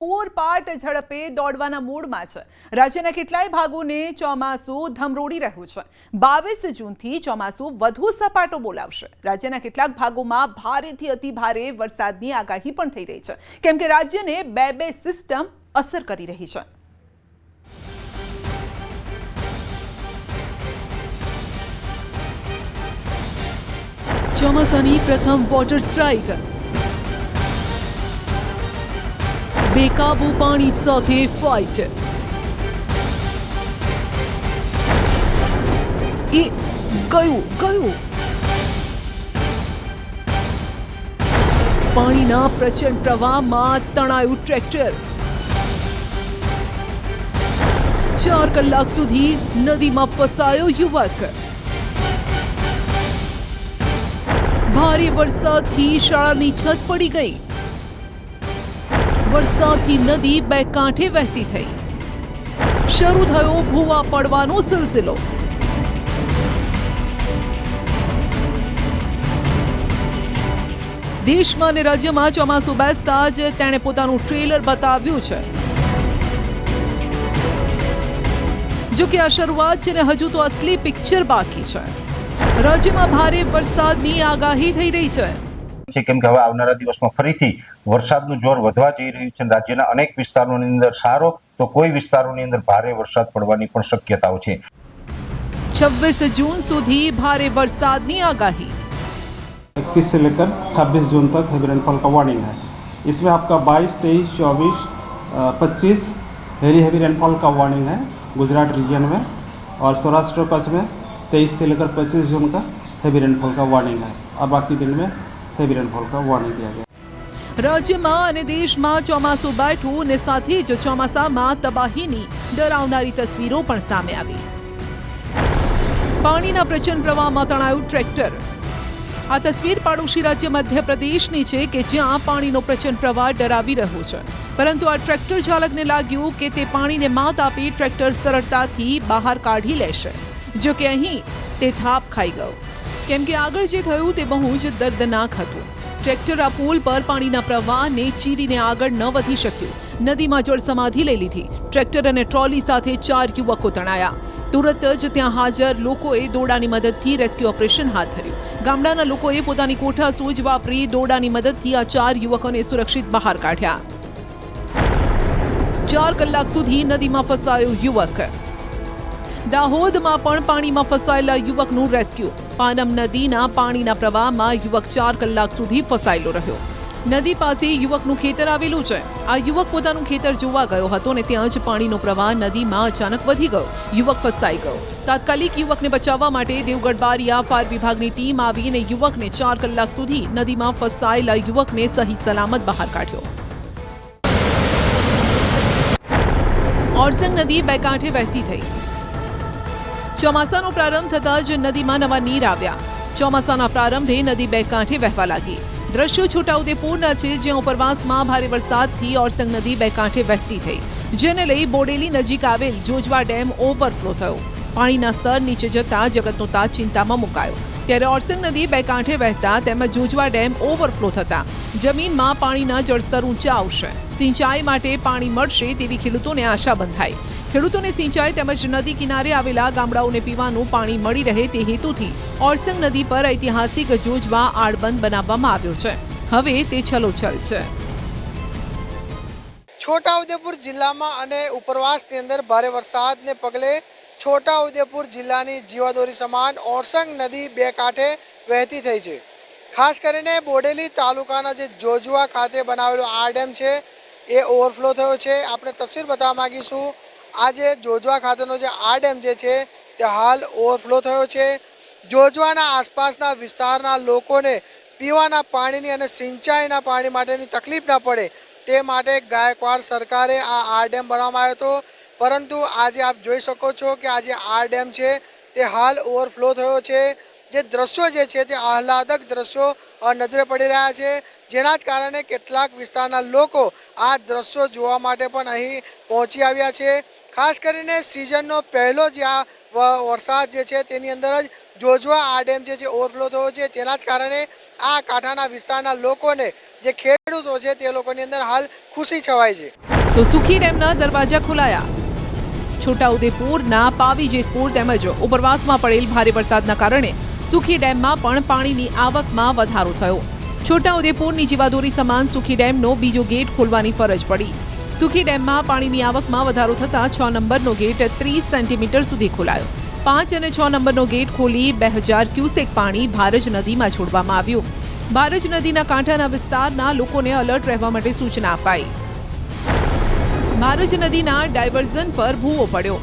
પૂરપાટ ઝડપે દોડવાના મૂડમાં છે. રાજ્યના કેટલાય ભાગોને ચોમાસું ધમરોડી રહ્યું છે. બાવીસ જૂનથી ચોમાસું વધુ સપાટો બોલાવશે. રાજ્યના કેટલાક ભાગોમાં ભારેથી અતિ ભારે વરસાદની આગાહી પણ થઈ રહી છે. કેમ કે રાજ્યને બે બે સિસ્ટમ અસર કરી રહી છે. ચોમાસાની પ્રથમ વોટર સ્ટ્રાઇક. બેકાબુ પાણી સાથે ફાઇટ એ ગયું ગયું. પાણીના પ્રચંડ પ્રવાહમાં તણાયું ટ્રેક્ટર. ચાર કલાક સુધી નદીમાં ફસાયો યુવક. ભારે વરસાદથી શાળાની છત પડી ગઈ. વરસાદથી નદી બે કાંઠે વહેતી થઈ. શરૂ થયો ભૂવા પડવાનો સિલસિલો. દેશમાં અને રાજ્યમાં ચોમાસું બેસતા જ તેણે પોતાનું ટ્રેલર બતાવ્યું છે. જો કે આ શરૂઆત છે ને હજુ તો અસલી પિક્ચર બાકી છે. રાજ્યમાં ભારે વરસાદની આગાહી થઈ રહી છે. છે કેમ કે હવે આવનારા દિવસમાં ફરીથી વરસાદનું જોર વધવા જઈ રહ્યું છે અને રાજ્યના અનેક વિસ્તારોની અંદર સારો તો કોઈ વિસ્તારોની અંદર ભારે વરસાદ પડવાની પણ શક્યતાઓ છે છવ્વીસ જૂન સુધી ભારે વરસાદની આગાહી इक्कीस से लेकर 26 जून तक हेवी रेनफॉल का वार्निंग है इसमें आपका 22, तेईस चौबीस पच्चीस वेरी हेवी रेनफॉल का वार्निंग है गुजरात रीजन में और सौराष्ट्र कच्छ में तेईस से लेकर पच्चीस जून का हेवी रेनफॉल का वार्निंग है और बाकी दिन में સેબિરન હોલકા રાજ્યમાં અને દેશમાં ચોમાસું બેઠું અને સાથે જ ચોમાસામાં તબાહીની ડરાવનારી તસવીરો પણ સામે આવી પાણીના પ્રચંડ પ્રવાહમાં તણાયું ટ્રેક્ટર આ તસવીર પાડોશી રાજ્ય મધ્યપ્રદેશની છે કે જ્યાં પાણીનો પ્રચંડ પ્રવાહ ડરાવી રહ્યો છે પરંતુ આ ટ્રેક્ટર ચાલકને લાગ્યું કે તે પાણીને માત આપી ટ્રેક્ટર સરળતાથી બહાર કાઢી લેશે જો કે અહીં તે થાપ ખાઈ ગયો। કેમ કે આગળ જે થયું તે બહુ જ દર્દનાક હતું. ટ્રેક્ટર આ પુલ પર પાણીના પ્રવાહને ચીરીને આગળ ન વધી શક્યું. નદીમાં જળ સમાધિ લઈ લીધી. ટ્રેક્ટર અને ટ્રોલી સાથે ચાર યુવકો તણાયા. તુરત જ ત્યાં હાજર લોકોએ દોડાની મદદથી રેસ્ક્યુ ઓપરેશન હાથ ધર્યું. ગામડાના લોકોએ પોતાની કોઠા સૂજ વાપરી દોડાની મદદથી આ ચાર યુવકોને સુરક્ષિત બહાર કાઢ્યા. ચાર કલાક સુધી નદીમાં ફસાયો યુવક. દાહોદમાં પણ પાણીમાં ફસાયેલા યુવકનું રેસ્ક્યુ. પાનમ નદીના પાણીના પ્રવાહમાં યુવક ચાર કલાક સુધી ફસાયેલો રહ્યો. નદી પાસે યુવકનું ખેતર આવેલું છે. આ યુવક પોતાનું ખેતર જોવા ગયો હતો ને ત્યાં જ પાણીનો પ્રવાહ નદીમાં અચાનક વધી ગયો. યુવક ફસાઈ ગયો. તાત્કાલિક યુવકને બચાવવા માટે દેવગઢ બારિયા ફાયર વિભાગની ટીમ આવીને યુવકને ચાર કલાક સુધી નદીમાં ફસાયેલા યુવકને સહી સલામત બહાર કાઢ્યો. ઓરસંગ નદી બે કાંઠે વહેતી થઈ. ચોમાસાનો પ્રારંભ થતાં જ નદીમાં નવા નીર આવ્યા. ચોમાસાના પ્રારંભે નદી બે કાંઠે વહેવા લાગી. દ્રશ્યો છોટાઉદેપુરના છે, જ્યાં ઉપરવાસમાં ભારે વરસાદથી ઓરસંગ નદી બે કાંઠે વહેતી થઈ. જેને લઈ બોડેલી નજીક આવેલ જોજવા ડેમ ઓવરફ્લો થયો. પાણીના સ્તર નીચે જતા જગતનો તાજ ચિંતામાં મુકાયો. ત્યારે ઓરસંગ નદી બે કાંઠે વહેતા તેમજ જોજવા ડેમ ઓવરફ્લો થતા. જમીનમાં પાણીના જળસ્તર ઊંચા આવશે. સિંચાઈ માટે પાણી મળશે તેવી ખેડૂતોને આશા બંધાઈ. ખેડૂતોને સિંચાઈ તેમજ નદી કિનારે આવેલા ગામડાઓને પીવાનું પાણી મળી રહે તે હેતુથી ઓરસંગ નદી પર ઐતિહાસિક જોજવા આડબંધ બનાવવામાં આવ્યો છે. હવે તે છલોછલ છે. છોટાઉદેપુર જિલ્લામાં અને ઉપરવાસની અંદર ભારે વરસાદને પગલે છોટાઉદેપુર જિલ્લાની જીવાદોરી સમાન ઓરસંગ નદી બે કાંઠે વહેતી થઈ છે. ખાસ કરીને બોડેલી તાલુકાના જે જોજવા ખાતે બનાવેલો આ ડેમ છે, એ ઓવરફ્લો થયો છે. આપણે તસવીર બતાવવા માગીશું, આ જે જોજવા ખાતેનો જે આ ડેમ જે છે, તે હાલ ઓવરફ્લો થયો છે. જોજવાના આસપાસના વિસ્તારના લોકોને પીવાના પાણીની અને સિંચાઈના પાણી માટેની તકલીફ ના પડે, તે માટે ગાયકવાડ સરકારે આ આ ડેમ બનાવવામાં આવ્યો હતો. પરંતુ આજે આપ જોઈ શકો છો કે આજે આર ડેમ છે, તે હાલ ઓવરફ્લો થયો છે. જે દ્રશ્યો જે છે, તે આહલાદક દ્રશ્યો નજરે પડી રહ્યા છે. જેના જ કારણે કેટલાક વિસ્તારના લોકો આ દ્રશ્યો જોવા માટે પણ અહીં પહોંચી આવ્યા છે. ખાસ કરીને સિઝનનો પહેલો જે આ વરસાદ જે છે, તેની અંદર જ જોજવા આ ડેમ જે છે, ઓવરફ્લો થયો છે. તેના જ કારણે આ કાંઠાના વિસ્તારના લોકોને જે ખેડૂતો છે, તે લોકોની અંદર હાલ ખુશી છવાય છે. તો સુખી ડેમના દરવાજા ખોલાયા. છોટાઉદેપુરના પાવીજેતપુર તેમજ ઉપરવાસમાં પડેલ ભારે વરસાદના કારણે સુખી ડેમમાં પણ પાણીની આવકમાં વધારો થયો. છોટાઉદેપુરની જીવાદોરી સમાન સુખી ડેમનો બીજો ગેટ ખોલવાની ફરજ પડી. સુખી ડેમમાં પાણીની આવકમાં વધારો થતાં છ નંબરનો ગેટ ત્રીસ સેન્ટીમીટર સુધી ખોલાયો. પાંચ અને છ નંબરનો ગેટ ખોલી બે હજાર ક્યુસેક પાણી ભારજ નદીમાં છોડવામાં આવ્યું. ભારજ નદીના કાંઠાના વિસ્તારના લોકોને અલર્ટ રહેવા માટે સૂચના અપાઈ. ભારજ નદીના ડાયવર્ઝન પર ભૂવો પડ્યો.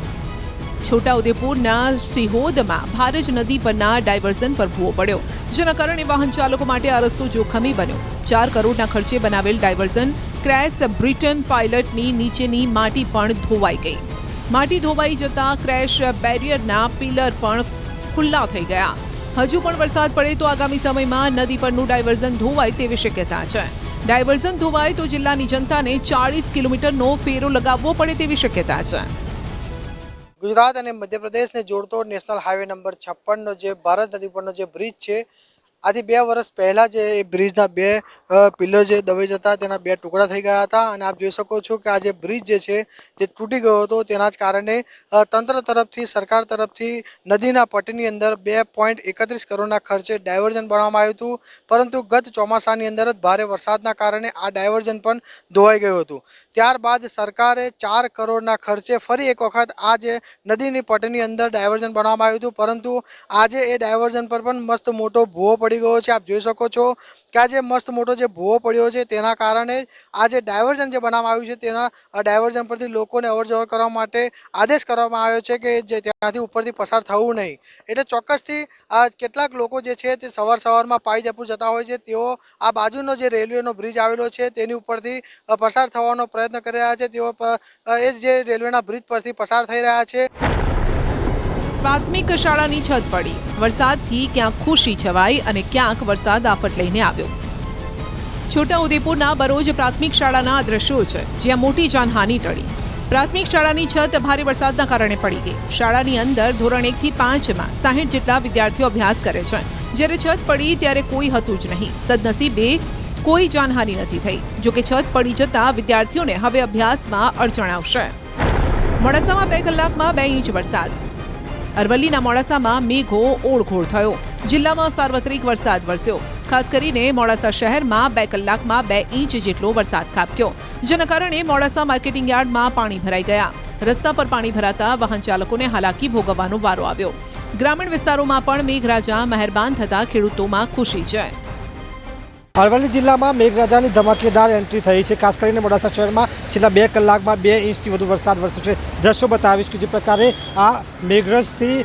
છોટાઉદેપુરના સિહોદમાં ભારજ નદી પરના ડાયવર્ઝન પર ભૂવો પડ્યો. જેના કારણે વાહન ચાલકો માટે આ રસ્તો જોખમી બન્યો. ચાર કરોડના ખર્ચે બનાવેલ ડાયવર્ઝન ક્રેશ બ્રિટન પાયલટની નીચેની માટી પણ ધોવાઈ ગઈ. માટી ધોવાઈ જતા ક્રેશ બેરિયરના પિલર પણ ખુલ્લા થઈ ગયા. હજુ પણ વરસાદ પડે તો આગામી સમયમાં નદી પરનું ડાયવર્ઝન ધોવાય તેવી શક્યતા છે. ડાયવર્ઝન ધોવાય તો જિલ્લાની જનતાને ચાળીસ કિલોમીટરનો ફેરો લગાવવો પડે તેવી શક્યતા છે. ગુજરાત અને મધ્યપ્રદેશને જોડતો નેશનલ હાઈવે નંબર છપ્પનનો જે ભારત નદી પરનો જે બ્રિજ છે આથી બે વર્ષ પહેલાં જે એ બ્રિજના બે પિલર જે દબાઈ જતા, તેના બે ટુકડા થઈ ગયા હતા. અને આપ જોઈ શકો છો કે આ જે બ્રિજ જે છે, તે તૂટી ગયો હતો. તેના જ કારણે તંત્ર તરફથી, સરકાર તરફથી નદીના પટની અંદર બે પોઈન્ટ એકત્રીસ કરોડના ખર્ચે ડાયવર્ઝન બનાવવામાં આવ્યું હતું. પરંતુ ગત ચોમાસાની અંદર જ ભારે વરસાદના કારણે આ ડાયવર્ઝન પણ ધોવાઈ ગયું હતું. ત્યારબાદ સરકારે ચાર કરોડના ખર્ચે ફરી એક વખત આ જે નદીની પટની અંદર ડાયવર્ઝન બનાવવામાં આવ્યું હતું. પરંતુ આજે એ ડાયવર્ઝન પર પણ મસ્ત મોટો ભૂવો પડી ગયો છે, આપ જોઈ શકો છો કે આ જે મસ્ત મોટો જે ભૂવો પડ્યો છે, તેના કારણે આ જે ડાયવર્ઝન જે બનાવવામાં આવ્યું છે, તેના ડાયવર્ઝન પરથી લોકોને અવરજવર કરવા માટે આદેશ કરવામાં આવ્યો છે કે જે ત્યાંથી ઉપરથી પસાર થવું નહીં. એટલે ચોક્કસથી આ કેટલાક લોકો જે છે, તે સવાર સવારમાં પાઈજયપુર જતા હોય છે, તેઓ આ બાજુનો જે રેલવેનો બ્રિજ આવેલો છે, તેની ઉપરથી પસાર થવાનો પ્રયત્ન કરી રહ્યા છે, તેઓ એ જે રેલવેના બ્રિજ પરથી પસાર થઈ રહ્યા છે. પ્રાથમિક શાળાની છત પડી. વરસાદથી ક્યાંક ખુશી છવાઈ અને ક્યાંક વરસાદ આફત લઈને આવ્યો. છોટાઉદેપુરના બરોજ પ્રાથમિક શાળાના દ્રશ્યો છે, જ્યાં મોટી જાનહાની ટળી. પ્રાથમિક શાળાની છત ભારે વરસાદના કારણે પડી ગઈ. શાળાની અંદર ધોરણ એકથી પાંચમાં સાહીઠ જેટલા વિદ્યાર્થીઓ અભ્યાસ કરે છે. જ્યારે છત પડી ત્યારે કોઈ હતું જ નહીં. સદનસીબે કોઈ જાનહાની નથી થઈ. જોકે છત પડી જતા વિદ્યાર્થીઓને હવે અભ્યાસમાં અડચણ આવશે. મોડાસામાં બે કલાકમાં બે ઇંચ વરસાદ. અરવલ્લીના મોડાસામાં મેઘો ઓળઘોળ થયો. જિલ્લામાં સાર્વત્રિક વરસાદ વરસ્યો. ખાસ કરીને મોડાસા શહેરમાં બે કલાકમાં બે ઇંચ જેટલો વરસાદ ખાબક્યો. જેના કારણે મોડાસા માર્કેટિંગ યાર્ડમાં પાણી ભરાઈ ગયા. રસ્તા પર પાણી ભરાતા વાહન ચાલકોને હાલાકી ભોગવવાનો વારો આવ્યો. ગ્રામીણ વિસ્તારોમાં પણ મેઘરાજા મહેરબાન થતા ખેડૂતોમાં ખુશી છે. અરવલ્લી જિલ્લામાં મેઘરાજાની ધમાકેદાર એન્ટ્રી થઈ છે. ખાસ કરીને મોડાસા શહેરમાં છેલ્લા બે કલાકમાં બે ઇંચથી વધુ વરસાદ વરસ્યો છે. દ્રશ્યો બતાવીશ કે જે પ્રકારે આ મેઘરજથી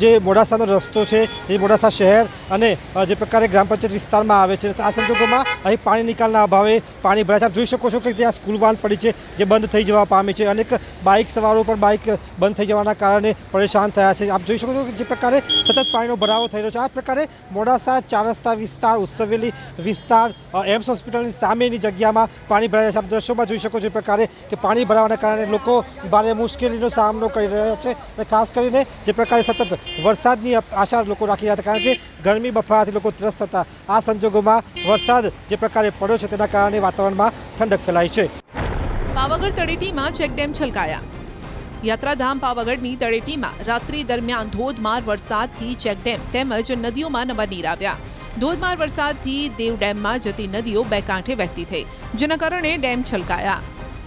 જે મોડાસાનો રસ્તો છે એ મોડાસા શહેર અને જે પ્રકારે ગ્રામ પંચાયત વિસ્તારમાં આવે છે. આ સંજોગોમાં અહીં પાણી નિકાલના અભાવે પાણી ભરાય છે. આપ જોઈ શકો છો કે ત્યાં સ્કૂલ વાન પડી છે જે બંધ થઈ જવા પામી છે. અનેક બાઇક સવારો પણ બાઇક બંધ થઈ જવાના કારણે પરેશાન થયા છે. આપ જોઈ શકો છો કે જે પ્રકારે સતત પાણીનો ભરાવો થઈ રહ્યો છે. આ પ્રકારે મોડાસા ચાર રસ્તા વિસ્તાર, ઉત્સવેલી વિસ્તાર અ, એમ્સ હોસ્પિટલની સામેની જગ્યામાં પાણી ભરાયા છે. આપ દ્રશ્યોમાં જોઈ શકો છો એ પ્રકારે કે પાણી ભરાવાના કારણે લોકો ભારે મુશ્કેલીનો સામનો કરી રહ્યા છે અને ખાસ કરીને જે પ્રકારે સતત વરસાદની આશા લોકો રાખી રહ્યા હતા કારણ કે ગરમી બફારાથી લોકો ત્રસ્ત હતા. આ સંજોગોમાં વરસાદ જે પ્રકારે પડ્યો છે તેના કારણે વાતાવરણમાં ઠંડક ફેલાઈ છે. પાવાગઢ તળેટીમાં ચેકડેમ છલકાયા. યાત્રાધામ પાવાગઢની તળેટીમાં રાત્રિ દરમિયાન ધોધમાર વરસાદથી ચેકડેમ તેમજ નદીઓમાં નવા નીર આવ્યા. ધોધમાર વરસાદથી દેવ ડેમમાં જતી નદીઓ બે કાંઠે વહેતી થઈ, જેના કારણે ડેમ છલકાયા.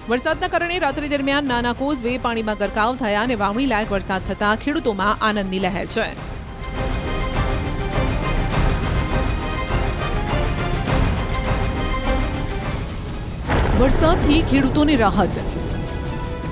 વરસાદના કારણે રાત્રિ દરમિયાન નાના કોઝવે પાણીમાં ગરકાવ થયા અને વાવણી લાયક વરસાદ થતા ખેડૂતોમાં આનંદની લહેર છે. વરસાદથી ખેડૂતોને રાહત.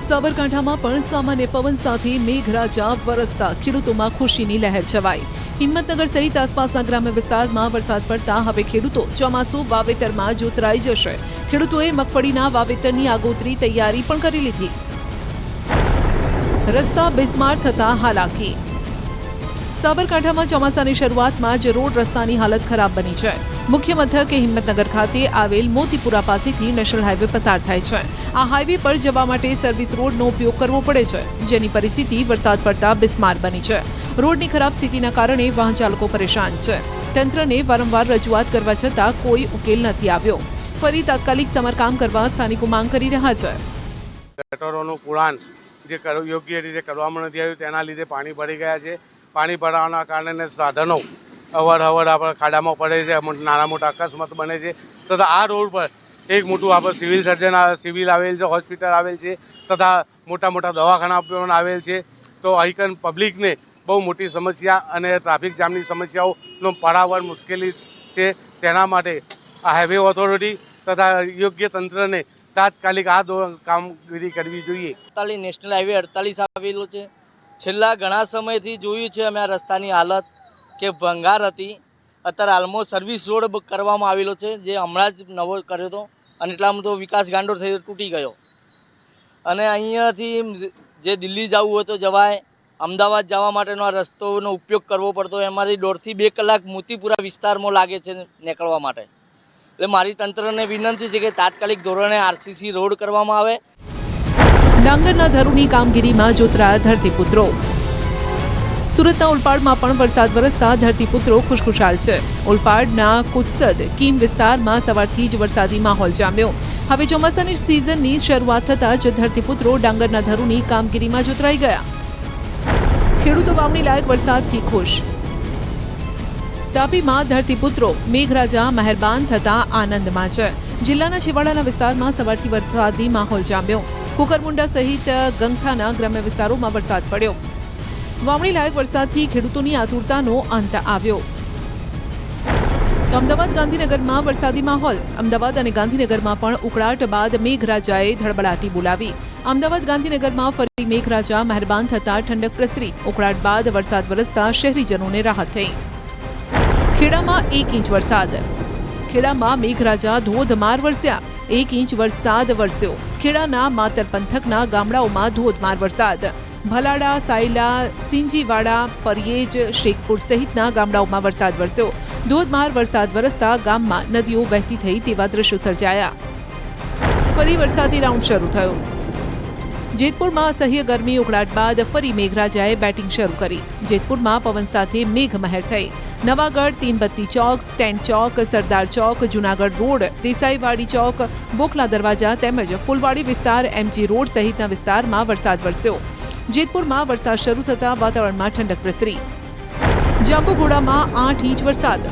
સાબરકાંઠામાં પણ સામાન્ય પવન સાથે મેઘરાજા વરસતા ખેડૂતોમાં ખુશીની લહેર છવાઈ. હિંમતનગર સહિત આસપાસના ગ્રામ્ય વિસ્તારમાં વરસાદ પડતા હવે ખેડૂતો ચોમાસું વાવેતરમાં જોતરાઈ જશે. ખેડૂતોએ મગફળીના વાવેતરની આગોતરી તૈયારી પણ કરી લીધી. રસ્તા બિસ્માર થતા હાલાકી. સાબરકાંઠામાં ચોમાસાની શરૂઆતમાં જ રોડ રસ્તાની હાલત ખરાબ બની છે. મુખ્ય મથક હિંમતનગર ખાતે આવેલ મોતીપુરા પાસેથી નેશનલ હાઈવે પસાર થાય છે. આ હાઈવે પર જવા માટે સર્વિસ રોડનો ઉપયોગ કરવો પડે છે. જેની પરિસ્થિતિ વરસાદ પડતા બિસ્માર બની છે. રોડની ખરાબ સ્થિતિના કારણે વાહન ચાલકો પરેશાન છે. તંત્રને વારંવાર રજૂઆત કરવા છતાં કોઈ ઉકેલ નથી આવ્યો. ફરી તાત્કાલિક સમારકામ કરવા સ્થાનિકો માંગ કરી રહ્યા છે. ગટરોનું પુરાણ જે યોગ્ય રીતે કરવામાં નથી આવ્યું તેના લીધે પાણી ભરી ગયા છે. પાણી ભરાવાના કારણે સાધનો અવર અવર આપણે ખાડામાં પડે છે નાના મોટા અકસ્માત બને છે તથા આ રોડ પર એક મોટું આપણે સિવિલ સર્જન સિવિલ આવેલ છે, હોસ્પિટલ આવેલ છે તથા મોટા મોટા દવાખાના પણ આવેલ છે. તો અહીં પબ્લિકને બહુ મોટી સમસ્યા અને ટ્રાફિક જામની સમસ્યાઓનો પારાવાર મુશ્કેલી છે તેના માટે આ હાઈવે ઓથોરિટી તથા યોગ્ય તંત્રને તાત્કાલિક આ કામગીરી કરવી જોઈએ. અડતાલીસ નેશનલ હાઈવે અડતાલીસ આવેલો છે. છેલ્લા ઘણા સમયથી જોયું છે અમે આ રસ્તાની હાલત કે ભંગાર હતી. અત્યારે હાલમાં સર્વિસ રોડ કરવામાં આવેલો છે. જે હમણાં જ નવો કર્યો હતો અને એટલામાં તો વિકાસ ગાંડો થઈ તૂટી ગયો. અને અહીંયાથી જે દિલ્હી જવું હોય તો જવાય અમદાવાદ જવા માટેનો આ રસ્તોનો ઉપયોગ કરવો પડતો એમાંથી દોઢથી બે કલાક મોતીપુરા વિસ્તારમાં લાગે છે નીકળવા માટે. એટલે મારી તંત્રને વિનંતી છે કે તાત્કાલિક ધોરણે આરસીસી રોડ કરવામાં આવે. ડાંગરના ધરુની કામગીરીમાં જોતરાયા ધરતીપુત્રો. સુરતના ઓલપાડમાં પણ વરસાદ વરસતા ધરતીપુત્રો ખુશખુશાલ છે. ઓલપાડના કુત્સદ કીમ વિસ્તારમાં સવારથી જ વરસાદી માહોલ જામ્યો. હવે ચોમાસાની સિઝનની શરૂઆત થતાં જ ધરતીપુત્રો ડાંગરના ધરુની કામગીરીમાં જોતરાઈ ગયા. ખેડૂતો વાવણી લાયક વરસાદથી ખુશ. તાપીમાં ધરતીપુત્રો મેઘરાજા, મહેરબાન થતા આનંદમાં છે. જિલ્લાના છેવાડાના વિસ્તારમાં સવારથી વરસાદી માહોલ જામ્યો. કુકરમુંડા સહિત ગંગથાના ગ્રામ્ય વિસ્તારોમાં વરસાદ પડ્યો. વાવણી લાયક વરસાદથી ખેડૂતોની આતુરતાનો અંત આવ્યો. તો અમદાવાદ ગાંધીનગરમાં વરસાદી માહોલ. અમદાવાદ અને ગાંધીનગરમાં પણ ઉકળાટ બાદ મેઘરાજાએ ધડબડાટી બોલાવી. અમદાવાદ ગાંધીનગરમાં ફરી મેઘરાજા મહેરબાન થતા ઠંડક પ્રસરી. ઉકળાટ બાદ વરસાદ વરસતા શહેરીજનોને રાહત થઈ. ખેડામાં એક ઇંચ વરસાદ. ખેડામાં મેઘરાજા ધોધમાર વરસ્યા. એક ઇંચ વરસાદ વરસ્યો. ખેડાના માતર પંથકના ગામડાઓમાં ધોધમાર વરસાદ. ભલાડા, સાયલા, સિંજીવાડા, પરિયેજ, શેખપુર સહિતના ગામડાઓમાં વરસાદ વરસ્યો. ધોધમાર વરસાદ વરસતા ગામમાં નદીઓ વહેતી થઈ તેવા દ્રશ્યો સર્જાયા. ફરી વરસાદી રાઉન્ડ શરૂ થયો. જેતપુરમાં અસહ્ય ગરમી ઉકળાટ બાદ ફરી મેઘરાજાએ બેટિંગ શરૂ કરી. જેતપુરમાં પવન સાથે મેઘમહેર થઈ. નવાગઢ, તીનબત્તી ચોક સ્ટેન્ડ ચોક, સરદાર ચોક, જુનાગઢ રોડ, દેસાઈવાડી ચોક, બોખલા દરવાજા તેમજ ફૂલવાડી વિસ્તાર, એમજી રોડ સહિતના વિસ્તારમાં વરસાદ વરસ્યો. જેતપુરમાં વરસાદ શરૂ થતાં વાતાવરણમાં ઠંડક પ્રસરી. જાંબુઘોડામાં આઠ ઇંચ વરસાદ.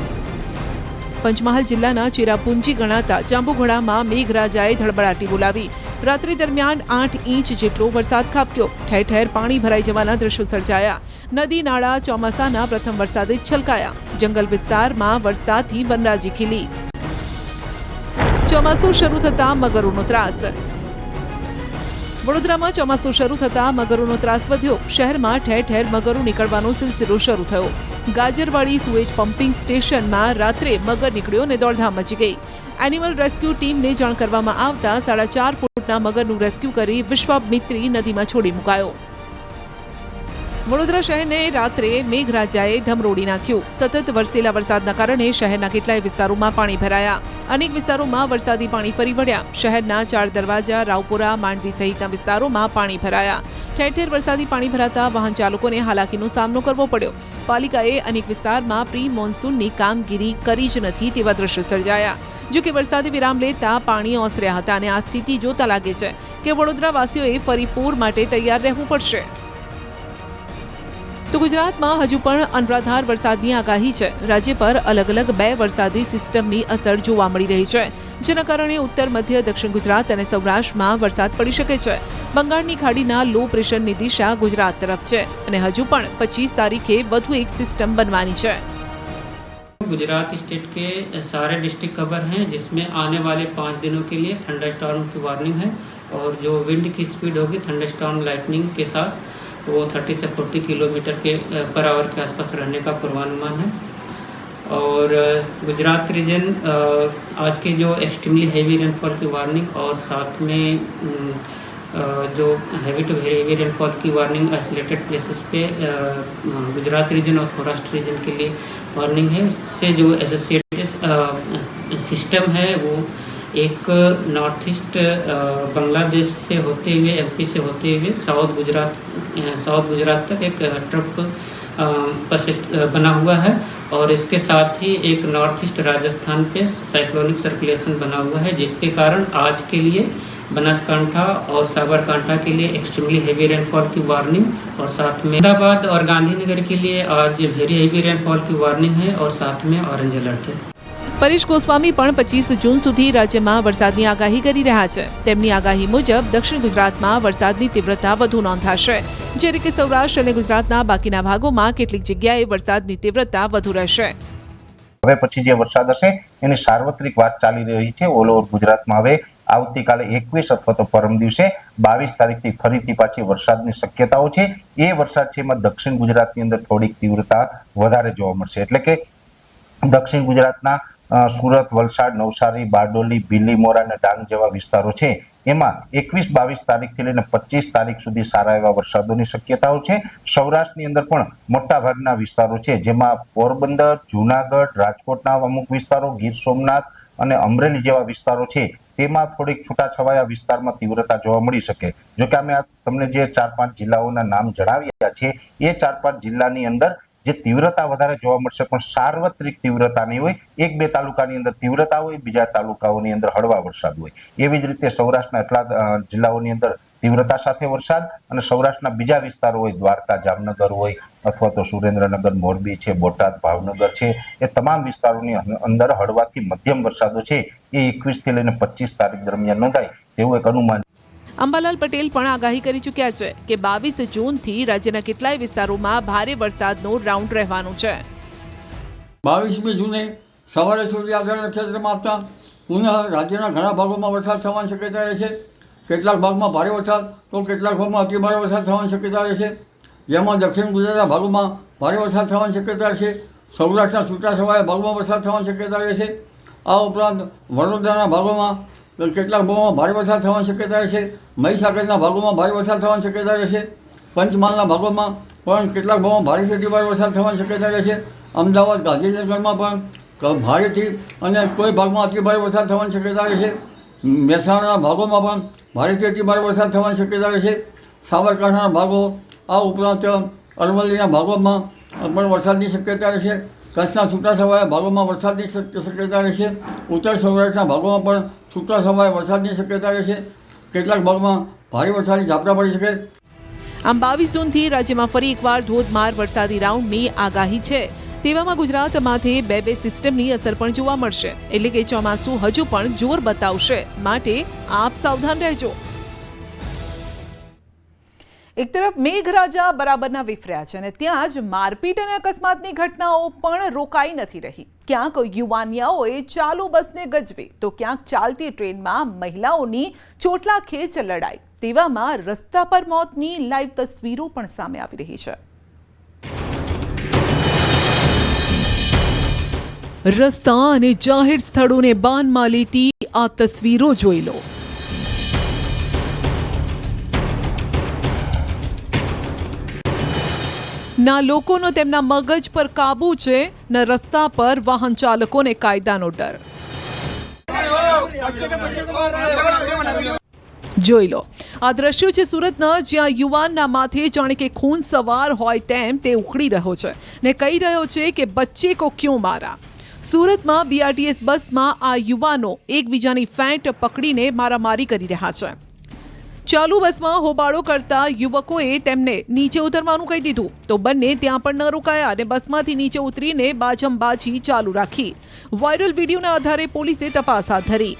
પંચમહાલ જિલ્લાના ચેરાપુંજી ગણાતા જાંબુઘોડામાં મેઘરાજાએ ધડબડાટી બોલાવી. રાત્રિ દરમિયાન આઠ ઇંચ જેટલો વરસાદ ખાબક્યો. ઠેર ઠેર પાણી ભરાઈ જવાના દ્રશ્યો સર્જાયા. નદી નાળા ચોમાસાના પ્રથમ વરસાદે છલકાયા. જંગલ વિસ્તારમાં વરસાદથી વનરાજી ખીલી. ચોમાસું શરૂ થતાં મગરોનો ત્રાસ. વડોદરામાં ચોમાસું શરૂ થતાં મગરોનો ત્રાસ વધ્યો. શહેરમાં ઠેર ઠેર મગરો નીકળવાનો સિલસિલો શરૂ થયો. ગાજરવાડી સુએજ પમ્પિંગ સ્ટેશનમાં રાત્રે મગર નીકળ્યો અને દોડધામ મચી ગઈ. એનિમલ રેસ્ક્યુ ટીમને જાણ કરવામાં આવતા સાડા ચાર ફૂટના મગરનું રેસ્ક્યુ કરી વિશ્વામિત્રી નદીમાં છોડી મુકાયો. વડોદરા શહેરને રાત્રે મેઘરાજાએ ધમરોડી નાખ્યું. સતત વરસેલા વરસાદના કારણે શહેરના કેટલાય વિસ્તારોમાં પાણી ભરાયા. અનેક વિસ્તારોમાં વરસાદી પાણી ફરી વળ્યા. શહેરના ચાર દરવાજા, રાવપુરા, માંડવી સહિતના વિસ્તારોમાં પાણી ભરાયા. ઠેર ઠેર વરસાદી પાણી ભરાતા વાહન ચાલકોને હાલાકીનો સામનો કરવો પડ્યો. પાલિકાએ અનેક વિસ્તારમાં પ્રી મોન્સૂનની કામગીરી કરી જ નથી તેવા દ્રશ્યો સર્જાયા. જો કે વરસાદી વિરામ લેતા પાણી ઓસર્યા હતા અને આ સ્થિતિ જોતા લાગે છે કે વડોદરાવાસીઓએ ફરી પૂર માટે તૈયાર રહેવું પડશે. તો ગુજરાતમાં હજુ પણ અનરાધાર વરસાદની આગાહી છે રાજ્ય પર અલગ અલગ બે વરસાદી સિસ્ટમની અસર જોવા મળી રહી છે જેના કારણે ઉત્તર મધ્ય દક્ષિણ ગુજરાત અને સૌરાષ્ટ્રમાં વરસાદ પડી શકે છે બંગાળની ખાડીના લો પ્રેશરની દિશા ગુજરાત તરફ છે અને હજુ પણ પચીસ તારીખે વધુ એક સિસ્ટમ બનવાની છે गुजरात स्टेट के सारे डिस्ट्रिक्ट कवर हैं जिसमें आने वाले पाँच दिनों के लिए थंडर स्टॉर्म की वार्निंग है और जो विंड की स्पीड होगी थंडर स्टॉर्म लाइटनिंग के साथ वो 30 से 40 किलोमीटर के पर आवर के आसपास रहने का पूर्वानुमान है। और गुजरात रीजन आज के जो एक्सट्रीमली हैवी रेनफॉल की वार्निंग और साथ में जो हैवी टू हेवी रेनफॉल की वार्निंग आइसोलेटेड प्लेसेस पे गुजरात रीजन और सौराष्ट्र रीजन के लिए वार्निंग है। इससे जो एसोसिएटेड सिस्टम है वो एक नॉर्थ ईस्ट बांग्लादेश से होते हुए एमपी से होते हुए साउथ गुजरात साउथ गुजरात तक एक परसिस्ट बना हुआ है। और इसके साथ ही एक नॉर्थ ईस्ट राजस्थान पे साइक्लोनिक सर्कुलेशन बना हुआ है, जिसके कारण आज के लिए बनासकांठा और साबरकांठा के लिए एक्सट्रीमली हेवी रेनफॉल की वार्निंग और साथ में अहमदाबाद और गांधीनगर के लिए आज वेरी हेवी रेनफॉल की वार्निंग है और साथ में ऑरेंज अलर्ट है। પરેશ ગોસ્વામી પણ પચીસ જૂન સુધી રાજ્યમાં વરસાદની આગાહી કરી રહ્યા છે. તેમની આગાહી મુજબ દક્ષિણ ગુજરાતમાં વરસાદની તીવ્રતા વધુ નોંધાશે. જ્યારે કે સૌરાષ્ટ્ર અને ગુજરાતના બાકીના ભાગોમાં કેટલીક જગ્યાએ વરસાદની તીવ્રતા વધુ રહેશે. હવે પછી જે વરસાદ હશે, એની સાર્વત્રિક વાત ચાલી રહી છે. ઓલ ઓવર ગુજરાતમાં હવે આવતીકાલે એકવીસ અથવા તો પરમ દિવસે બાવીસ તારીખથી ફરીથી પાછી વરસાદની શક્યતાઓ છે. એ વરસાદ છે એમાં દક્ષિણ ગુજરાતની અંદર થોડીક તીવ્રતા વધારે જોવા મળશે. એટલે કે દક્ષિણ ગુજરાતના સુરત, વલસાડ, નવસારી, બારડોલી ભીલીમોરા અને ડાંગ જેવા વિસ્તારો છે. એમાં એકવીસ બાવીસ તારીખથી લઈને પચીસ તારીખ સુધી સારા એવા વરસાદોની શક્યતાઓ છે. સૌરાષ્ટ્રની અંદર પણ મોટા ભાગના વિસ્તારો છે, જેમાં પોરબંદર, જુનાગઢ, રાજકોટના અમુક વિસ્તારો, ગીર સોમનાથ અને અમરેલી જેવા વિસ્તારો છે. તેમાં થોડીક છૂટાછવાયા વિસ્તારમાં તીવ્રતા જોવા મળી શકે. જો કે અમે તમને જે ચાર પાંચ જિલ્લાઓના નામ જણાવ્યા છે, એ ચાર પાંચ જિલ્લાની અંદર જે તીવ્રતા વધારે જોવા મળશે, પણ સાર્વત્રિક તીવ્રતા નહીં હોય, એક બે તાલુકાની અંદર તીવ્રતા હોય, બીજા તાલુકાઓની અંદર હળવા વરસાદ હોય. એવી જ રીતે સૌરાષ્ટ્રના એટલા જિલ્લાઓની અંદર તીવ્રતા સાથે વરસાદ અને સૌરાષ્ટ્રના બીજા વિસ્તારો હોય, દ્વારકા, જામનગર હોય, અથવા તો સુરેન્દ્રનગર, મોરબી છે, બોટાદ, ભાવનગર છે, એ તમામ વિસ્તારોની અંદર હળવાથી મધ્યમ વરસાદો છે. એ એકવીસથી લઈને પચીસ તારીખ દરમિયાન નોંધાય તેવું એક અનુમાન અંબાલાલ પટેલ પણ આગાહી કરી ચૂક્યા છે કે બાવીસ જૂનથી રાજ્યના કેટલાય વિસ્તારોમાં ભારે વરસાદનો રાઉન્ડ રહેવાનો છે. બાવીસમી જૂને સવારે સુધી આધાર નક્ષત્રમાં આવતા પુનઃ રાજ્યના ઘણા ભાગોમાં વરસાદ થવાની શક્યતા રહે છે. કેટલાક ભાગમાં ભારે વરસાદ તો કેટલાક ભાગમાં અતિ ભારે વરસાદ થવાની શક્યતા રહે છે. જેમાં દક્ષિણ ગુજરાતના ભાગોમાં ભારે વરસાદ થવાની શક્યતા રહેશે સૌરાષ્ટ્રના છૂટાછવાયા ભાગમાં વરસાદ થવાની શક્યતા રહેશે આ ઉપરાંત વડોદરાના ભાગોમાં કેટલાક ભાગોમાં ભારે વરસાદ થવાની શક્યતા રહેશે. મહીસાગરના ભાગોમાં ભારે વરસાદ થવાની શક્યતા રહેશે. પંચમહાલના ભાગોમાં પણ કેટલાક ભાગોમાં ભારેથી ભારે વરસાદ થવાની શક્યતા રહેશે. અમદાવાદ, ગાંધીનગરમાં પણ ભારેથી અને કોઈ ભાગમાં અતિ ભારે વરસાદ થવાની શક્યતા રહેશે. મહેસાણાના ભાગોમાં પણ ભારેથી અતિ ભારે વરસાદ થવાની શક્યતા રહેશે. સાબરકાંઠાના ભાગો, આ ઉપરાંત અરવલ્લીના ભાગોમાં પણ વરસાદની શક્યતા રહેશે. કચ્છના છૂટાછવાયા ભાગોમાં વરસાદની શક- શક્યતા રહેશે. ઉત્તર સૌરાષ્ટ્રના ભાગોમાં પણ છૂટાછવાયા વરસાદની શક્યતા રહેશે. કેટલાક ભાગમાં ભારે વરસાદની ઝાપટા પડી શકે. આમ બાવીસ જૂનથી રાજ્યમાં ફરી એકવાર ધોધમાર વરસાદી રાઉન્ડની આગાહી છે. તેવામાં ગુજરાત માથે બે બે સિસ્ટમની અસર પણ જોવા મળશે. એટલે કે ચોમાસું હજુ પણ જોર બતાવશે. માટે આપ સાવધાન રહેજો. એક તરફ મેઘરાજા બરાબરના વિફર્યા છે અને ત્યાં જ મારપીટ અને અકસ્માતની ઘટનાઓ પણ રોકાઈ નથી રહી. ક્યાંક યુવાનિયાઓએ ચાલુ બસને ગજવી તો ક્યાંક ચાલતી ટ્રેનમાં મહિલાઓની ચોટલા ખેંચ લડાઈ. તેવામાં રસ્તા પર મોતની લાઈવ તસવીરો પણ સામે આવી રહી છે. રસ્તા અને જાહેર સ્થળોને બાનમાં લેતી આ તસવીરો જોઈ લો. ના લોકોનો તેમના મગજ પર કાબુ છે, ન રસ્તા પર વાહન ચાલકોને કાયદાનો ડર. જોઈ લો. આ દ્રશ્યો છે સુરતના, જ્યાં યુવાનના માથે જાણે કે ખૂન સવાર હોય તેમ તે ઉખડી રહ્યો છે ને કહી રહ્યો છે કે બચ્ચે કો ક્યું મારા? સુરતમાં બીઆરટીએસ બસમાં આ યુવાનો એકબીજાની ફેંટ પકડીને મારામારી કરી રહ્યા છે. ચાલુ બસમાં હોબાળો કરતા યુવકોએ તેમને નીચે ઉતરવાનું કહી દીધું. તો બંને ત્યાં પણ ન રોકાયા અને બસમાંથી નીચે ઉતરીને બાજમબાજી ચાલુ રાખી. વાયરલ વિડીયોના આધારે પોલીસે તપાસ હાથ ધરી.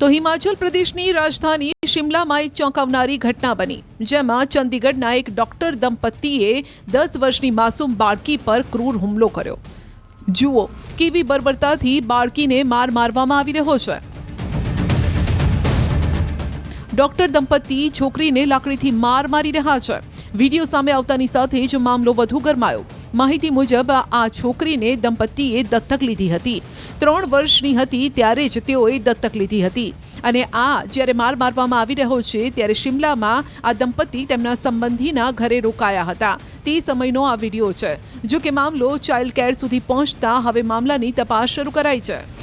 તો હિમાચલ પ્રદેશની રાજધાની શિમલામાં એક ચોંકાવનારી ઘટના બની, જેમાં ચંદીગઢના એક ડોક્ટર દંપતીએ દસ વર્ષની માસૂમ બાળકી પર ક્રૂર હુમલો કર્યો. જુઓ, કેવી બર્બરતાથી બાળકીને માર મારવામાં આવી રહ્યો છે. ડોક્ટર દંપતી છોકરીને લાકડીથી માર મારી રહ્યા છે. વીડિયો સામે આવતાની સાથે જ મામલો વધુ ગરમાયો. માહિતી મુજબ, આ છોકરીને દંપતીએ દત્તક લીધી હતી. ત્રણ વર્ષની હતી ત્યારે જ તેઓએ દત્તક લીધી હતી. અને આ જ્યારે માર મારવામાં આવી રહ્યો છે, ત્યારે શિમલામાં આ દંપતી તેમના સંબંધીના ઘરે રોકાયા હતા. તે સમયનો આ વીડિયો છે. જો કે મામલો ચાઇલ્ડ કેર સુધી પહોંચતા હવે મામલાની તપાસ શરૂ કરાઈ છે.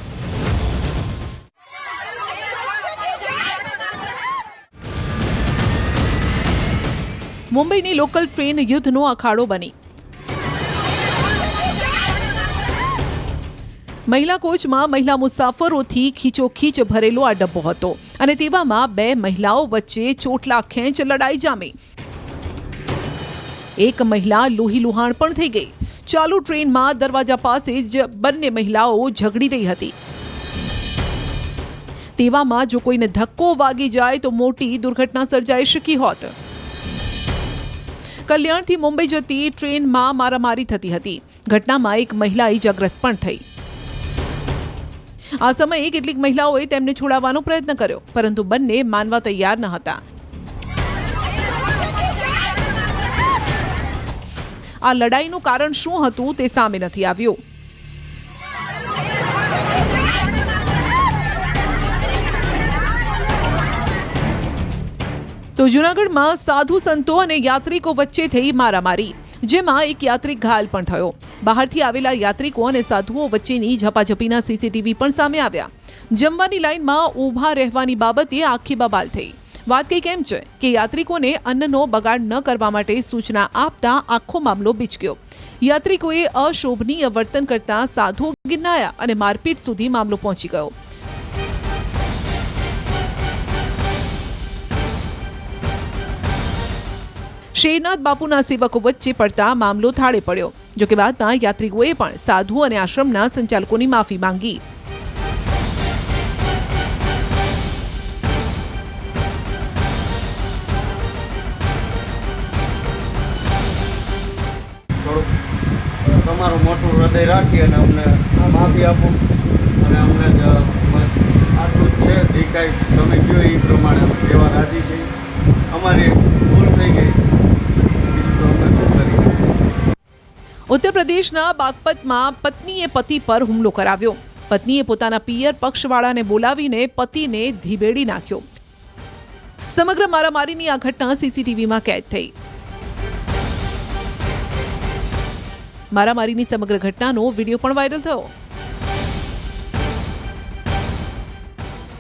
મુંબઈની લોકલ ટ્રેન યુદ્ધનો અખાડો બની. મહિલા કોચમાં મહિલા મુસાફરોથી ખીચોખીચ ભરેલો આ ડબ્બો હતો અને તેવામાં બે મહિલાઓ વચ્ચે ચોટલા ખેંચ લડાઈ જામી. એક મહિલા લોહી લુહાણ પણ થઈ ગઈ. ચાલુ ટ્રેનમાં દરવાજા પાસે જ બંને મહિલાઓ ઝઘડી રહી હતી. તેવામાં જો કોઈને ધક્કો વાગી જાય તો મોટી દુર્ઘટના સર્જાઈ શકી હોત. કલ્યાણથી મુંબઈ જતી ટ્રેનમાં મારામારી થતી હતી. ઘટનામાં એક મહિલા ઇજાગ્રસ્ત પણ થઈ. આ સમયે કેટલીક મહિલાઓએ તેમને છોડાવવાનો પ્રયત્ન કર્યો, પરંતુ બંને માનવા તૈયાર ન હતા. આ લડાઈનું કારણ શું હતું તે સામે નથી આવ્યું. તો જૂનાગઢમાં સાધુ સંતો અને યાત્રિકો વચ્ચે થઈ મારામારી. જેમાં એક યાત્રિક ઘાયલ પણ થયો. બહારથી આવેલા યાત્રિકો અને સાધુઓ વચ્ચેની ઝપાઝપીના સીસીટીવી પણ સામે આવ્યા. જમવાની લાઇનમાં ઊભા રહેવાની બાબતે આખી બબાલ થઈ. વાત કંઈક એમ છે કે યાત્રિકોને અન્નનો બગાડ ન કરવા માટે સૂચના આપતા આખો મામલો બીચક્યો. યાત્રિકોએ અશોભનીય વર્તન કરતા સાધુઓ ગિરનાયા અને મારપીટ સુધી મામલો પહોંચી ગયો. શેરનાથ બાપુના સેવકો વચ્ચે પડતા મામલો થાળે પડ્યો જોકે બાદમાં યાત્રિકોએ પણ સાધુ અને આશ્રમના સંચાલકોની માફી માંગી. તમારું મોટું હૃદય રાખી અને અમને માફી આપો. અને અમને જ જ છે. જે કાંઈ તમે કહો એ પ્રમાણે કહેવા રાજી છીએ અમારી ભૂલ થઈ ગઈ બીજું તો અમે શું કરીએ ઉત્તર પ્રદેશના બાગપતમાં પત્નીએ પતિ પર હુમલો કરાવ્યો. પત્નીએ પોતાના પિયર પક્ષવાળાને બોલાવીને પતિને ધીબેડી નાખ્યો. સમગ્ર મારામારીની આ ઘટના સીસીટીવીમાં કેદ થઈ. મારામારીની સમગ્ર ઘટનાનો વીડિયો પણ વાયરલ થયો.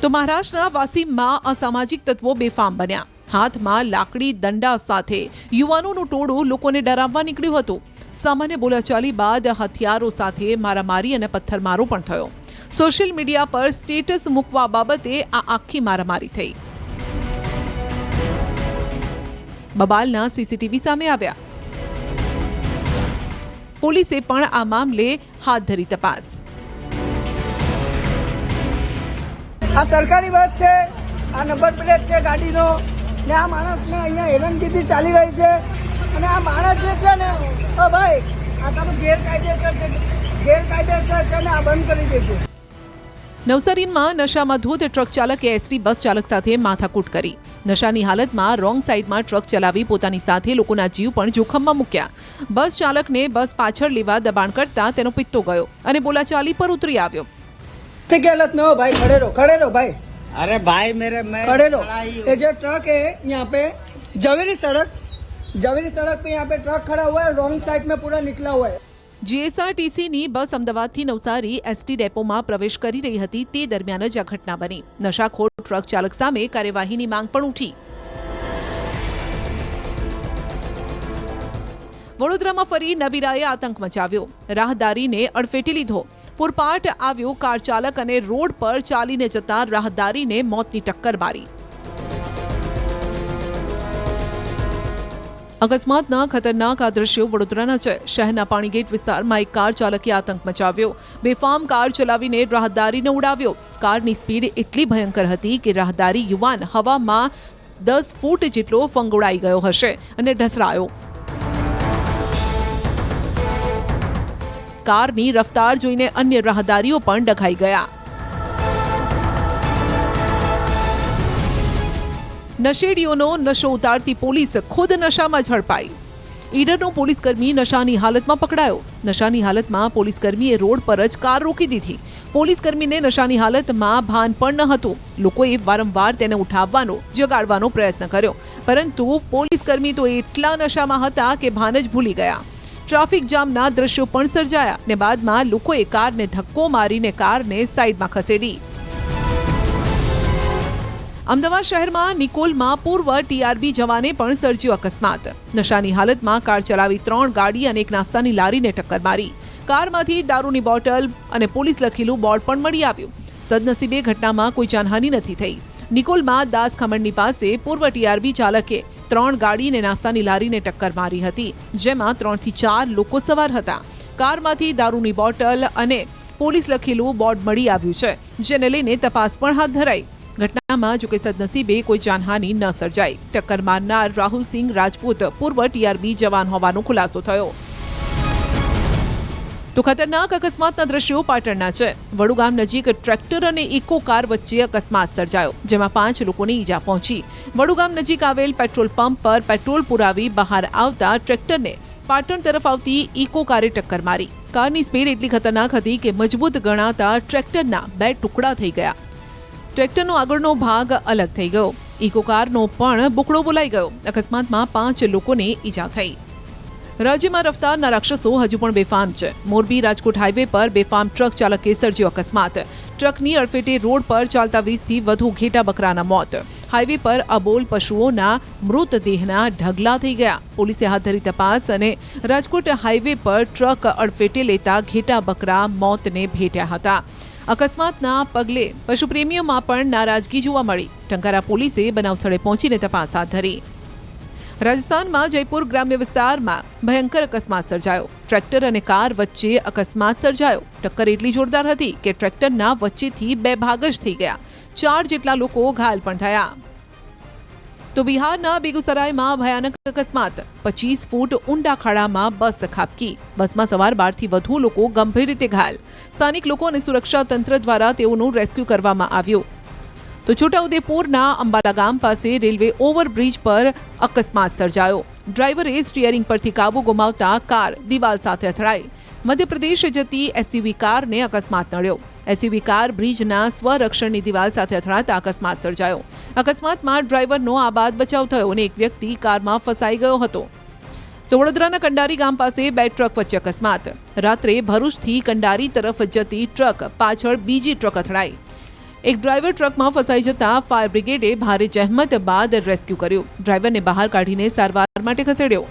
તો મહારાષ્ટ્રના વાસીમમાં અસામાજિક તત્વો બેફામ બન્યા. હાથમાં લાકડી, દંડા સાથે યુવાનોનું ટોળું લોકોને ડરાવવા નીકળ્યું હતું. સામાન્ય બોલાચાલી બાદ હથિયારો સાથે મારામારી અને પથ્થરમારો પણ થયો. સોશિયલ મીડિયા પર સ્ટેટસ મૂકવા બાબતે આ આખી મારામારી થઈ. બબાલના સીસીટીવી સામે આવ્યા. પોલીસે પણ આ મામલે હાથ ધરી તપાસ. આ સરકારી વાત છે, આ નંબર પ્લેટ છે ગાડીનો, ને આ માણસને અહીંયા હેરાનગીરી ચાલી રહી છે. અને આ માણસ જે છે ને ઓ ભાઈ આ તારું ગેરકાયદેસર છે ગેરકાયદેસર છે ને આ બંધ કરી દે છે નવસારીમાં નશામાં ધૂત ટ્રક ચાલકે એસટી બસ ચાલક સાથે માથાકૂટ કરી નશાની હાલતમાં રોંગ સાઈડમાં ટ્રક ચલાવી પોતાની સાથે લોકોના જીવ પણ જોખમમાં મૂક્યા બસ ચાલકને બસ પાછળ લેવા દબાણ કરતા તેનો પિત્તો ગયો અને બોલાચાલી પર ઉતરી આવ્યો से की हालत में हो भाई खड़े रहो खड़े रहो भाई અરે ભાઈ મેરે મેં खड़े रहो ये जो ट्रक है यहाँ पे जवेरी सड़क जवेरी सड़क पे यहाँ पे ट्रक खड़ा हुआ है रॉन्ग साइड में पूरा निकला हुआ है જીએસઆરટીસીની બસ અમદાવાદથી નવસારી એસટી ડેપોમાં પ્રવેશ કરી રહી હતી તે દરમિયાન જ આ ઘટના બની નશાખોર ટ્રક ચાલક સામે કાર્યવાહીની માંગ પણ ઉઠી વડોદરામાં ફરી નબીરાએ આતંક મચાવ્યો રાહદારીને અડફેટી લીધો પૂરપાટ આવ્યો કાર ચાલક અને રોડ પર ચાલીને જતા રાહદારીને મોતની ટક્કર મારી અકસ્માતના ખતરનાક આ દ્રશ્યો વડોદરાના છે. શહેરના પાણીગેટ વિસ્તારમાં એક કાર ચાલકે આતંક મચાવ્યો. બેફામ કાર ચલાવીને રાહદારીને ઉડાવ્યો. કારની સ્પીડ એટલી ભયંકર હતી કે રાહદારી યુવાન હવામાં દસ ફૂટ જેટલો ફંગોળાઈ ગયો હશે અને ઢસરાયો કારની રફતાર જોઈને અન્ય રાહદારીઓ પણ ડઘાઈ ગયા. નશેડીઓનો નશો ઉતારતી પોલીસ ખુદ નશામાં ઝડપાઈ. ઈડરનો પોલીસકર્મી નશાની હાલતમાં પકડાયો. નશાની હાલતમાં પોલીસકર્મીએ રોડ પર જ કાર રોકી દીધી. પોલીસકર્મીને નશાની હાલતમાં ભાન પણ ન હતું. લોકોએ વારંવાર તેને ઉઠાવવાનો, જગાડવાનો પ્રયત્ન કર્યો. પરંતુ પોલીસકર્મી તો એટલા નશામાં હતા કે ભાન જ ભૂલી ગયા. ટ્રાફિક જામના દ્રશ્યો પણ સર્જાયા ને બાદમાં લોકોએ કારને ધક્કો મારીને કારને સાઈડમાં ખસેડી. અમદાવાદ શહેરમાં નિકોલમાં પૂર્વ ટીઆરબી જવાને પણ સર્જ્યો અકસ્માત. નશાની હાલતમાં કાર ચલાવી ત્રણ ગાડી અને એક નાસ્તાની લારીને ટક્કર મારી. કારમાંથી દારૂની બોટલ અને પોલીસ લખેલું બોર્ડ પણ મળી આવ્યું. સદનસીબે ઘટનામાં કોઈ જાનહાનિ નથી થઈ. નિકોલમાં દાસ ખમણની પાસે પૂર્વ ટીઆરબી ચાલકે ત્રણ ગાડી અને નાસ્તાની લારીને ટક્કર મારી હતી, જેમાં ત્રણથી ચાર લોકો સવાર હતા. કારમાંથી દારૂની બોટલ અને પોલીસ લખેલું બોર્ડ મળી આવ્યું છે, જેને લઈને તપાસ પણ હાથ ધરાઈ. ઘટનામાં, જોકે સદનસીબે કોઈ જાનહાનિ ન સર્જાઈ. ટક્કર મારનાર રાહુલસિંહ રાજપૂત પૂર્વ ટીઆરબી જવાન હોવાનો ખુલાસો થયો. તો ખતરનાક અકસ્માતના દ્રશ્યો પાટણના છે. વડુગામ નજીક ટ્રેક્ટર અને ઇકો કાર વચ્ચે અકસ્માત સર્જાયો, જેમાં પાંચ લોકોને ઈજા પહોંચી. વડુગામ નજીક આવેલ પેટ્રોલ પંપ પર પેટ્રોલ પુરાવી બહાર આવતા ટ્રેક્ટરને પાટણ તરફ આવતી ઇકો કારે ટક્કર મારી. કારની સ્પીડ એટલી ખતરનાક હતી કે મજબૂત ગણાતા ટ્રેક્ટરના બે ટુકડા થઈ ગયા. ટ્રેક્ટરનો આગળનો ભાગ અલગ થઈ ગયો. ઇકો કારનો પણ બુકડો બોલાઈ ગયો. અકસ્માતમાં પાંચ લોકોને ઈજા થઈ. રાજ્યમાં રફતારના રાક્ષસો હજુ પણ બેફામ છે. મોરબી રાજકોટ હાઈવે પર બેફામ ટ્રક ચાલકે સર્જ્યો અકસ્માત. ટ્રકની અડફેટે રોડ પર ચાલતા વીસથી વધુ ઘેટા બકરાના મોત. હાઈવે પર અબોલ પશુઓના મૃતદેહના ઢગલા થઈ ગયા. પોલીસે હાથ ધરી તપાસ અને રાજકોટ હાઈવે પર ટ્રક અડફેટે લેતા ઘેટા બકરા મોતને ભેટ્યા હતા. અકસ્માતના પગલે પશુપ્રેમીઓમાં પણ નારાજગી જોવા મળી. ટંકારા પોલીસે બનાવ સ્થળે પહોંચીને તપાસ હાથ ધરી. રાજસ્થાનમાં જયપુર ગ્રામ્ય વિસ્તારમાં ભયંકર અકસ્માત સર્જાયો. ટ્રેક્ટર અને કાર વચ્ચે અકસ્માત સર્જાયો. ટક્કર એટલી જોરદાર હતી કે ટ્રેક્ટરના વચ્ચેથી બે ભાગ જ થઈ ગયા. ચાર જેટલા લોકો ઘાયલ પણ થયા. તો બિહારના બેગુસરાયમાં ભયાનક અકસ્માત પચીસ ફૂટ ઊંડા ખાડામાં બસ ખાબકી બસમાં સવાર બારથી વધુ લોકો ગંભીર રીતે ઘાયલ। સ્થાનિક લોકો અને સુરક્ષા તંત્ર દ્વારા તેઓનું રેસ્ક્યુ કરવામાં આવ્યું। તો છોટાઉદેપુરના અંબાલા ગામ પાસે રેલવે ઓવરબ્રિજ પર અકસ્માત સર્જાયો। ડ્રાઈવરે સ્ટીયરિંગ પરથી કાબુ ગુમાવતા કાર દિવાલ સાથે અથડાઈ। મધ્યપ્રદેશ જતી એસયુવી કારને અકસ્માત નડ્યો। એસયુવી કાર, બ્રિજના સ્વરક્ષણની દિવાલ સાથે અથડાતા અકસ્માત સર્જાયો. અકસ્માતમાં ડ્રાઈવરનો આબાદ બચાવ થયો અને એક વ્યક્તિ કારમાં ફસાઈ ગયો હતો. તો વડોદરાના કંડારી ગામ પાસે બે ટ્રક વચ્ચે અકસ્માત. રાત્રે ભરૂચથી કંડારી તરફ જતી ટ્રક પાછળ બીજી ટ્રક અથડાઈ. એક ડ્રાઈવર ટ્રકમાં ફસાઈ જતા ફાયર બ્રિગેડે ભારે જહેમત બાદ રેસ્ક્યુ કર્યું. ડ્રાઈવરને બહાર કાઢીને સારવાર માટે ખસેડ્યો.